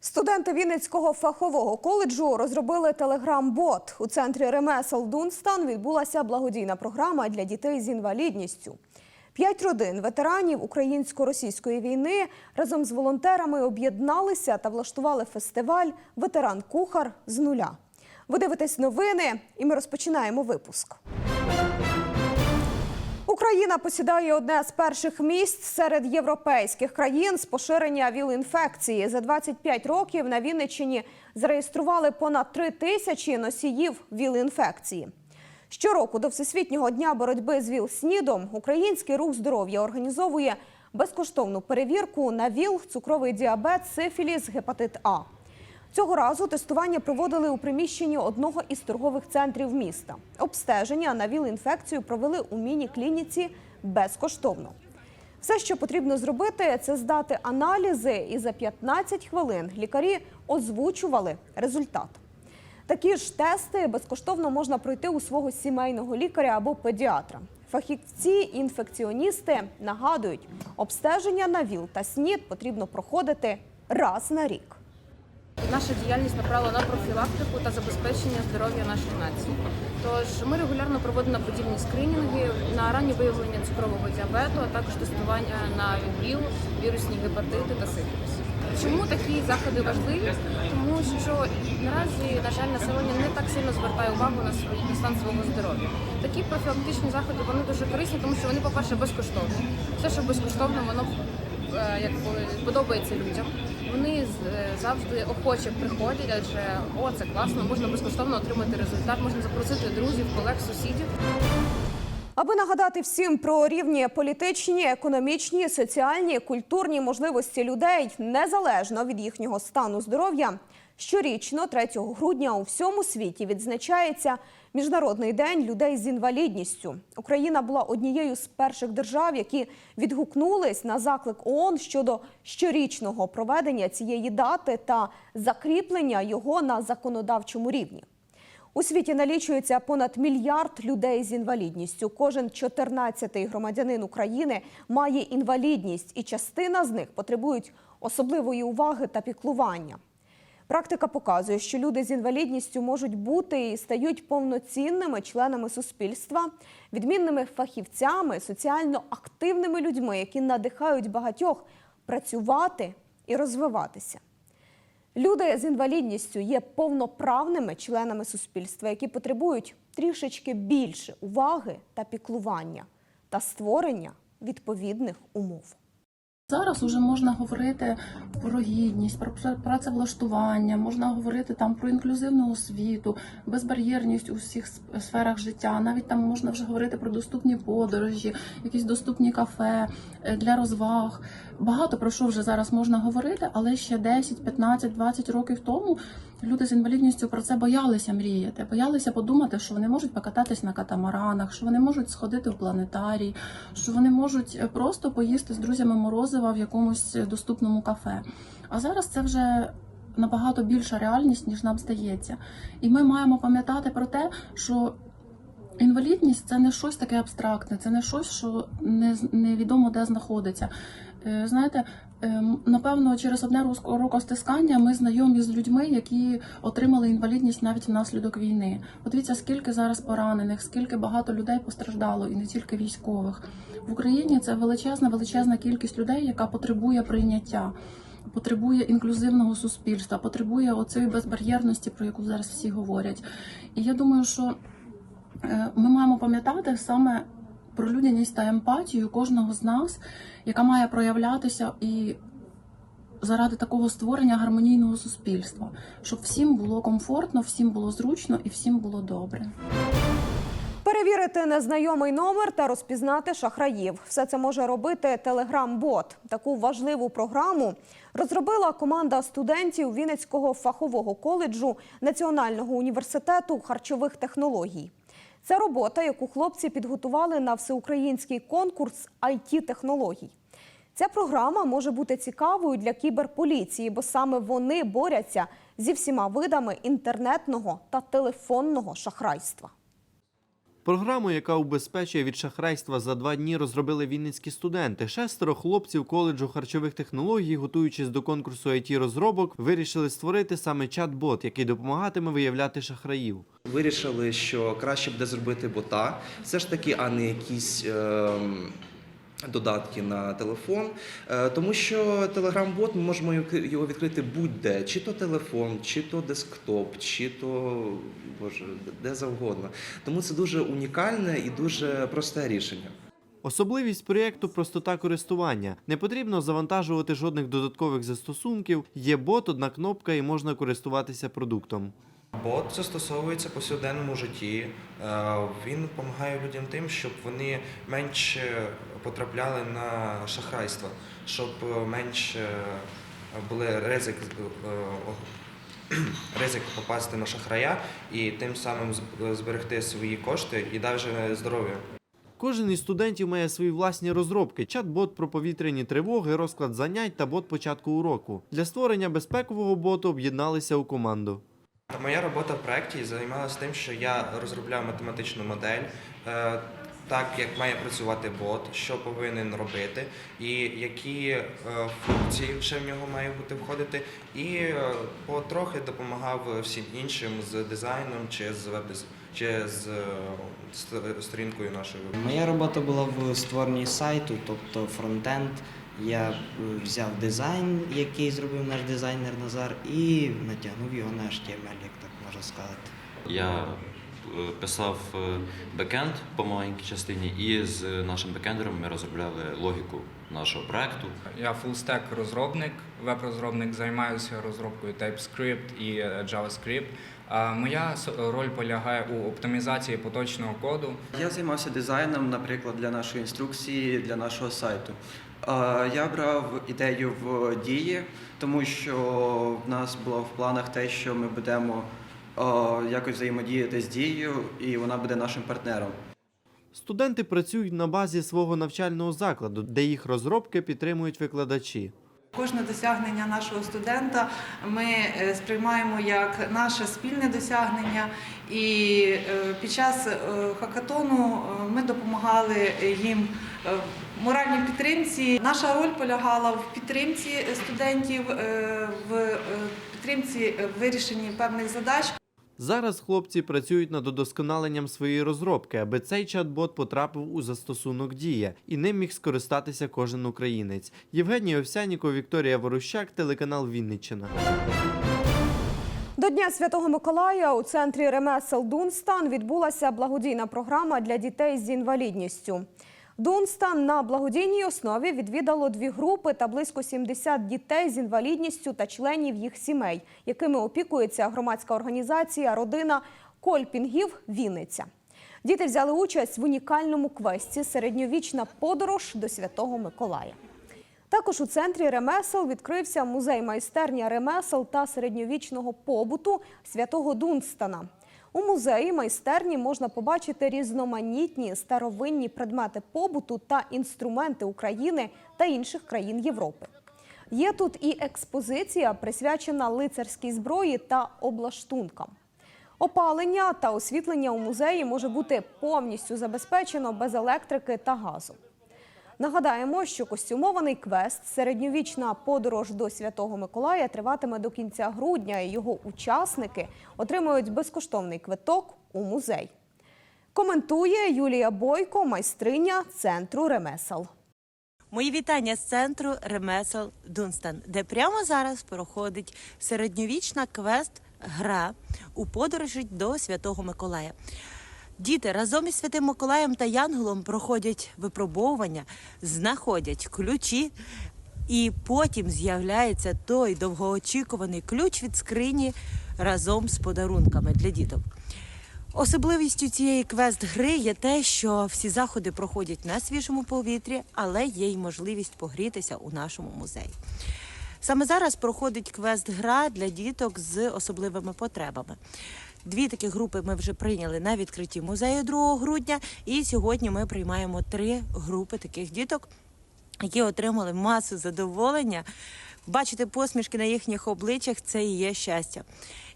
Студенти Вінницького фахового коледжу розробили телеграм-бот. У центрі ремесел Дунстан відбулася благодійна програма для дітей з інвалідністю. П'ять родин ветеранів українсько-російської війни разом з волонтерами об'єдналися та влаштували фестиваль Ветеран-кухар з нуля. Ви дивитесь новини, і ми розпочинаємо випуск. Україна посідає одне з перших місць серед європейських країн з поширення ВІЛ-інфекції. За 25 років на Вінниччині зареєстрували понад 3 тисячі носіїв ВІЛ-інфекції. Щороку до Всесвітнього дня боротьби з ВІЛ-СНІДом Український рух здоров'я організовує безкоштовну перевірку на ВІЛ, цукровий діабет, сифіліс, гепатит А. Цього разу тестування проводили у приміщенні одного із торгових центрів міста. Обстеження на ВІЛ-інфекцію провели у міні-клініці безкоштовно. Все, що потрібно зробити, це здати аналізи, і за 15 хвилин лікарі озвучували результат. Такі ж тести безкоштовно можна пройти у свого сімейного лікаря або педіатра. Фахівці інфекціоністи нагадують, обстеження на ВІЛ та СНІД потрібно проходити раз на рік. Наша діяльність направлена на профілактику та забезпечення здоров'я нашої нації. Тож ми регулярно проводимо подібні скринінги на раннє виявлення цукрового діабету, а також тестування на ВІЛ, вірусні гепатити та сифіліс. Чому такі заходи важливі? Тому що наразі, на жаль, населення не так сильно звертає увагу на на стан свого здоров'я. Такі профілактичні заходи вони дуже корисні, тому що вони, по-перше, безкоштовні. Все, що безкоштовно, воно е, якби подобається людям. Вони е, завжди охоче приходять, адже о, це класно, можна безкоштовно отримати результат, можна запросити друзів, колег, сусідів. Аби нагадати всім про рівні політичні, економічні, соціальні, культурні можливості людей незалежно від їхнього стану здоров'я, щорічно, 3 грудня, у всьому світі відзначається Міжнародний день людей з інвалідністю. Україна була однією з перших держав, які відгукнулись на заклик ООН щодо щорічного проведення цієї дати та закріплення його на законодавчому рівні. У світі налічується понад мільярд людей з інвалідністю. Кожен 14-й громадянин України має інвалідність, і частина з них потребують особливої уваги та піклування. Практика показує, що люди з інвалідністю можуть бути і стають повноцінними членами суспільства, відмінними фахівцями, соціально активними людьми, які надихають багатьох працювати і розвиватися. Люди з інвалідністю є повноправними членами суспільства, які потребують трішечки більше уваги та піклування та створення відповідних умов. Зараз вже можна говорити про гідність, про пра- працевлаштування, можна говорити там про інклюзивну освіту, безбар'єрність у всіх сферах життя. Навіть там можна вже говорити про доступні подорожі, якісь доступні кафе е, для розваг. Багато про що вже зараз можна говорити, але ще 10, 15, 20 років тому люди з інвалідністю про це боялися мріяти, боялися подумати, що вони можуть покататись на катамаранах, що вони можуть сходити в планетарій, що вони можуть е, просто поїсти з друзями морозива в якомусь е, доступному кафе. А зараз це вже набагато більша реальність, ніж нам здається. І ми маємо пам'ятати про те, що інвалідність це не щось таке абстрактне, це не щось, що невідомо де знаходиться. Е, Знаєте, напевно, через одне рукостискання ми знайомі з людьми, які отримали інвалідність навіть внаслідок війни. Подивіться, скільки зараз поранених, скільки багато людей постраждало, і не тільки військових. В Україні це величезна, величезна кількість людей, яка потребує прийняття. Потребує інклюзивного суспільства, потребує оцієї безбар'єрності, про яку зараз всі говорять. І я думаю, що е, ми маємо пам'ятати саме про людяність та емпатію кожного з нас, яка має проявлятися і заради такого створення гармонійного суспільства, щоб всім було комфортно, всім було зручно і всім було добре. Перевірити незнайомий номер та розпізнати шахраїв. Все це може робити Телеграм-бот. Таку важливу програму розробила команда студентів Вінницького фахового коледжу Національного університету харчових технологій. Це робота, яку хлопці підготували на всеукраїнський конкурс it технологій Ця програма може бути цікавою для кіберполіції, бо саме вони борються зі всіма видами інтернетного та телефонного шахрайства. Програму, яка убезпечує від шахрайства за два дні, розробили вінницькі студенти. Шестеро хлопців коледжу харчових технологій, готуючись до конкурсу it розробок, вирішили створити саме чат-бот, який допомагатиме виявляти шахраїв. Вирішили, що краще буде зробити бота, все ж таки, а не якісь. ем, Додатки на телефон, Е, тому що телеграм-бот ми можемо його- відкрити будь-де, чи то телефон, чи то десктоп, чи то боже, де завгодно. Тому це дуже унікальне і дуже просте рішення. Особливість проєкту простота користування. Не потрібно завантажувати жодних додаткових застосунків. Є бот, одна кнопка і можна користуватися продуктом. Бот застосовується в повсякденному житті. Е, Він допомагає людям тим, щоб вони менше потрапляли на шахрайство, щоб е, менше були ризик, е, ризик попасти на шахрая і тим самим зберегти свої кошти і навіть здоров'я. Кожен із студентів має свої власні розробки: чат-бот про повітряні тривоги, розклад занять та бот початку уроку. Для створення безпекового боту об'єдналися у команду. Моя робота в проєкті займалася тим, що я розробляв математичну модель, е, так як має працювати бот, що повинен робити, і які е, функції ще в нього має бути входити, і е, потрохи допомагав всім іншим з дизайном чи з веб чи з е, сторінкою нашою. Моя робота була в створенні сайту, тобто фронтенд. Я е, взяв дизайн, який зробив наш дизайнер Назар, і натягнув його на HTML, як так можна сказати. Я е, писав е, бекенд по маленькій частині, і з нашим бекендером ми розробляли логіку нашого проекту. Я фулстек розробник, веб-розробник, займаюся розробкою TypeScript і JavaScript. А Моя роль полягає у оптимізації поточного коду. Я займався дизайном, наприклад, для нашої інструкції, для нашого сайту. Я брав ідею в дії, тому що в нас було в планах те, що ми будемо якось взаємодіяти з дією, і вона буде нашим партнером. Студенти працюють на базі свого навчального закладу, де їх розробки підтримують викладачі. Кожне досягнення нашого студента ми е, сприймаємо як наше спільне досягнення, і е, під час е, хакатону ми допомагали їм моральній підтримці. Наша роль полягала в підтримці студентів, е, в е, підтримці е, вирішенні певних задач. Зараз хлопці працюють над удосконаленням своєї розробки, аби цей чат-бот потрапив у застосунок Дія і ним міг скористатися кожен українець. Євгеній Овсяніков, Вікторія Ворущак, телеканал Вінниччина. До Дня Святого Миколая у центрі ремесел Дунстан відбулася благодійна програма для дітей з інвалідністю. Дунстан на благодійній основі відвідало дві групи та близько 70 дітей з інвалідністю та членів їх сімей, якими опікується громадська організація Родина Кольпінгів Вінниця. Діти взяли участь в унікальному квесті Середньовічна подорож до Святого Миколая. Також у центрі ремесел відкрився музей майстерня ремесел та середньовічного побуту святого Дунстана. У музеї майстерні можна побачити різноманітні старовинні предмети побуту та інструменти України та інших країн Європи. Є тут і експозиція, присвячена лицарській зброї та облаштункам. Опалення та освітлення у музеї може бути повністю забезпечено без електрики та газу. Нагадаємо, що костюмований квест Середньовічна подорож до Святого Миколая триватиме до кінця грудня, і його учасники отримують безкоштовний квиток у музей. Коментує Юлія Бойко, майстриня центру ремесел. Мої вітання з центру ремесел Дунстан, де прямо зараз проходить середньовічна квест-гра у подорожі до Святого Миколая. Діти разом із Святим Миколаєм та Янголом проходять випробовування, знаходять ключі, і потім з'являється той довгоочікуваний ключ від скрині разом з подарунками для діток. Особливістю цієї квест-гри є те, що всі заходи проходять на свіжому повітрі, але є й можливість погрітися у нашому музеї. Саме зараз проходить квест-гра для діток з особливими потребами. Дві такі групи ми вже прийняли на відкритті музею 2 грудня, і сьогодні ми приймаємо три групи таких діток, які отримали масу задоволення бачити посмішки на їхніх обличчях це і є щастя.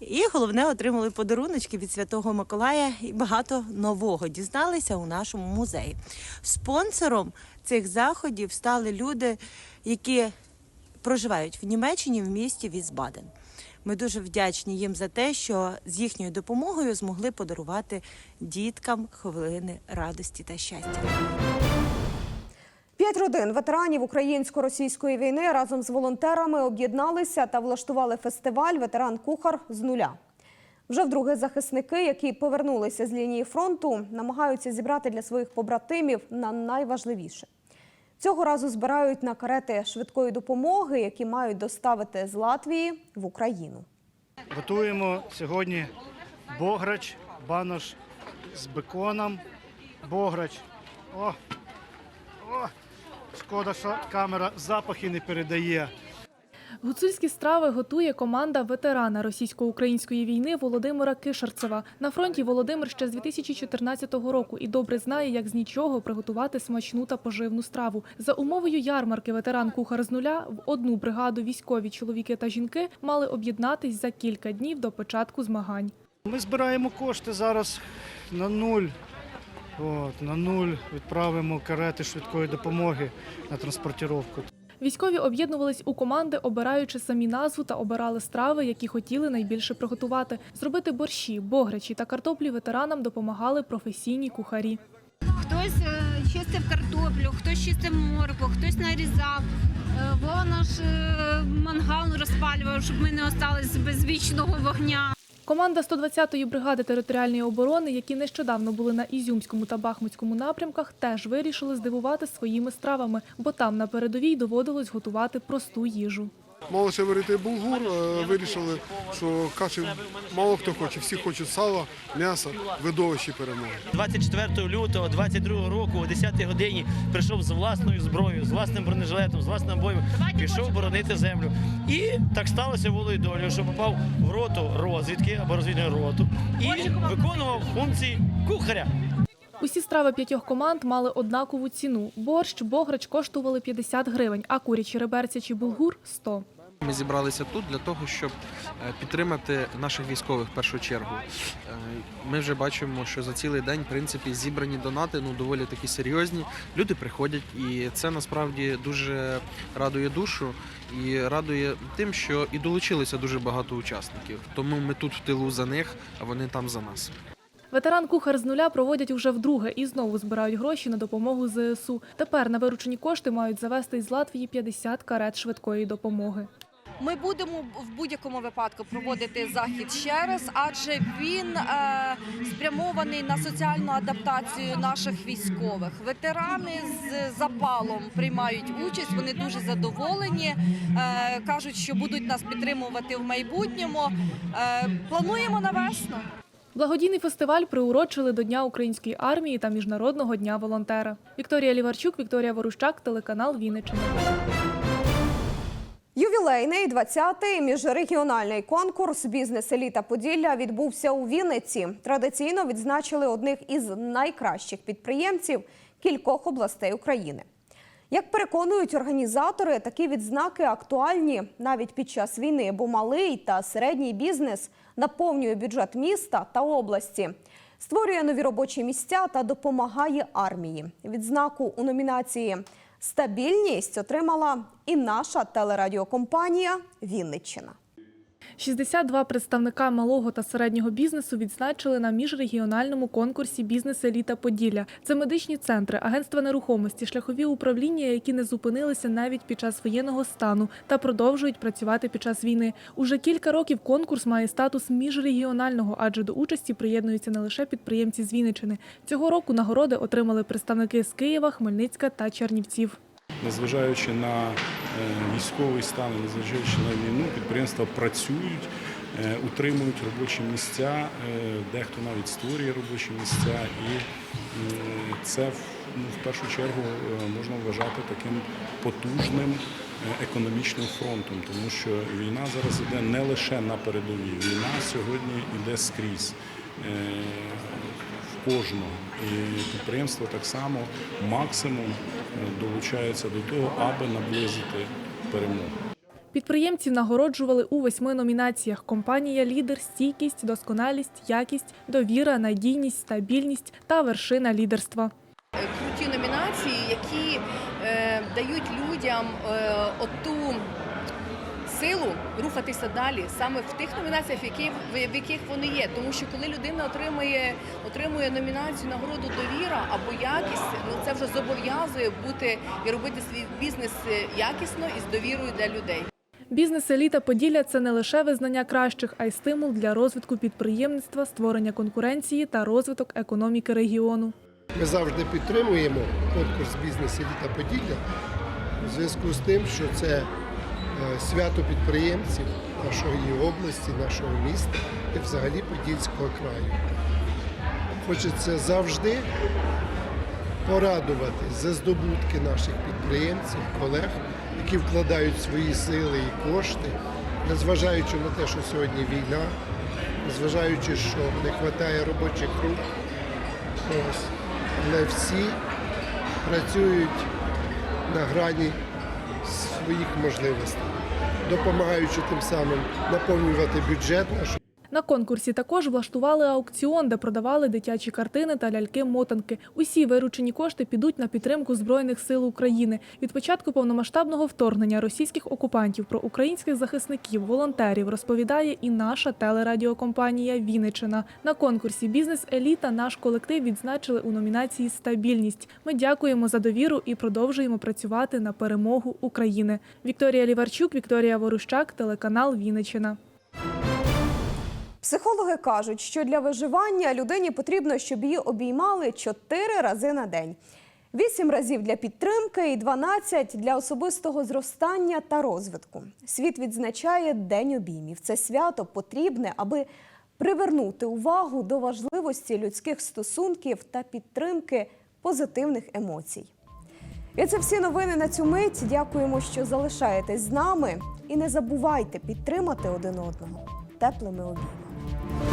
І головне, отримали подаруночки від Святого Миколая і багато нового дізналися у нашому музеї. Спонсором цих заходів стали люди, які проживають в Німеччині в місті Візбаден. Ми дуже вдячні їм за те, що з їхньою допомогою змогли подарувати діткам хвилини радості та щастя. П'ять родин ветеранів українсько-російської війни разом з волонтерами об'єдналися та влаштували фестиваль Ветеран Кухар з нуля. Вже вдруге захисники, які повернулися з лінії фронту, намагаються зібрати для своїх побратимів на найважливіше. Цього разу збирають на карети швидкої допомоги, які мають доставити з Латвії в Україну. Готуємо сьогодні бограч, банош з беконом. Бограч. О, о, шкода, що камера запахи не передає. Гуцульські страви готує команда ветерана російсько-української війни Володимира Кишарцева. На фронті Володимир ще з 2014 року і добре знає, як з нічого приготувати смачну та поживну страву. За умовою ярмарки ветеран кухар з нуля в одну бригаду військові чоловіки та жінки мали об'єднатись за кілька днів до початку змагань. Ми збираємо кошти зараз на нуль. От, на нуль відправимо карети швидкої допомоги на транспортировку. Військові об'єднувались у команди, обираючи самі назву та обирали страви, які хотіли найбільше приготувати. Зробити борщі, бограчі та картоплі ветеранам допомагали професійні кухарі. Хтось е, чистив картоплю, хтось чистив моркву, хтось нарізав. Е, Вова наш е, мангал розпалював, щоб ми не остались без вічного вогня. Команда 120-ї бригади територіальної оборони, які нещодавно були на Ізюмському та Бахмутському напрямках, теж вирішили здивувати своїми стравами, бо там на передовій доводилось готувати просту їжу. Мало ще варити булгур, е, вирішили, що каші мало хто хоче, всі хочуть сала, м'яса, видовищі перемоги. 24 лютого 22 року о 10 годині прийшов з власною зброєю, з власним бронежилетом, з власним боєм, пішов боронити землю. І так сталося волею долею, що попав в роту розвідки або розвідну роту і виконував функції кухаря. Усі страви п'ятьох команд мали однакову ціну. Борщ, бограч коштували 50 гривень, а курячі реберця чи булгур – 100. Ми зібралися тут для того, щоб е, підтримати наших військових в першу чергу. Е, Ми вже бачимо, що за цілий день в принципі зібрані донати ну доволі такі серйозні. Люди приходять, і це насправді дуже радує душу і радує тим, що і долучилося дуже багато учасників. Тому ми тут в тилу за них, а вони там за нас. Ветеран кухар з нуля проводять уже вдруге і знову збирають гроші на допомогу ЗСУ. Тепер на виручені кошти мають завести із Латвії 50 карет швидкої допомоги. Ми будемо в будь-якому випадку проводити захід ще раз, адже він е, спрямований на соціальну адаптацію наших військових. Ветерани з запалом приймають участь. Вони дуже задоволені. Е, кажуть, що будуть нас підтримувати в майбутньому. Е, плануємо на весну. Благодійний фестиваль приурочили до Дня української армії та Міжнародного дня волонтера. Вікторія Ліварчук, Вікторія Ворущак, телеканал Вінниччина. Ювілейний 20-й міжрегіональний конкурс Бізнес-еліта Поділля відбувся у Вінниці. Традиційно відзначили одних із найкращих підприємців кількох областей України. Як переконують організатори, такі відзнаки актуальні навіть під час війни, бо малий та середній бізнес наповнює бюджет міста та області, створює нові робочі місця та допомагає армії. Відзнаку у номінації Стабільність отримала і наша телерадіокомпанія Вінниччина. 62 представника малого та середнього бізнесу відзначили на міжрегіональному конкурсі Бізнес-еліта Поділля. Це медичні центри, агентства нерухомості, шляхові управління, які не зупинилися навіть під час воєнного стану та продовжують працювати під час війни. Уже кілька років конкурс має статус міжрегіонального, адже до участі приєднуються не лише підприємці з Вінниччини. Цього року нагороди отримали представники з Києва, Хмельницька та Чернівців. Незважаючи на е, військовий стан, незважаючи на війну, підприємства працюють, е, утримують робочі місця, е, дехто навіть створює робочі місця, і це в- ну, першу чергу можна вважати таким потужним економічним фронтом, тому що війна зараз іде не лише на передовій, війна сьогодні йде скрізь. В кожного. І підприємство так само максимум долучається до того, аби наблизити перемогу. Підприємців нагороджували у восьми номінаціях: компанія лідер, стійкість, досконалість, якість, довіра, надійність, стабільність та вершина лідерства. круті номінації, які е, дають людям е, оту силу рухатися далі саме в тих номінаціях, в яких, в яких вони є. Тому що коли людина отримує, отримує номінацію нагороду довіра або якість, ну це вже зобов'язує бути і робити свій бізнес е, якісно і з довірою для людей. Бізнес еліта Поділля це не лише визнання кращих, а й стимул для розвитку підприємництва, створення конкуренції та розвиток економіки регіону. Ми завжди підтримуємо конкурс бізнес еліта Поділля у зв'язку з тим, що це свято підприємців нашої області, нашого міста і взагалі Подільського краю. Хочеться завжди порадувати за здобутки наших підприємців, колег, які вкладають свої сили і кошти, незважаючи на те, що сьогодні війна, незважаючи, що не вистачає робочих рук. Ось. Але всі працюють на грані своїх можливостей, допомагаючи тим самим наповнювати бюджет наш. На конкурсі також влаштували аукціон, де продавали дитячі картини та ляльки-мотанки. Усі виручені кошти підуть на підтримку Збройних сил України. Від початку повномасштабного вторгнення російських окупантів про українських захисників, волонтерів розповідає і наша телерадіокомпанія Вінничина. На конкурсі Бізнес Еліта наш колектив відзначили у номінації Стабільність. Ми дякуємо за довіру і продовжуємо працювати на перемогу України. Вікторія Ліварчук, Вікторія Ворущак, телеканал Вінничина. Психологи кажуть, що для виживання людині потрібно, щоб її обіймали 4 рази на день. 8 разів для підтримки і 12 для особистого зростання та розвитку. Світ відзначає День обіймів. Це свято потрібне, аби привернути увагу до важливості людських стосунків та підтримки позитивних емоцій. І це всі новини на цю мить. Дякуємо, що залишаєтесь з нами. І не забувайте підтримати один одного теплими обіймами. you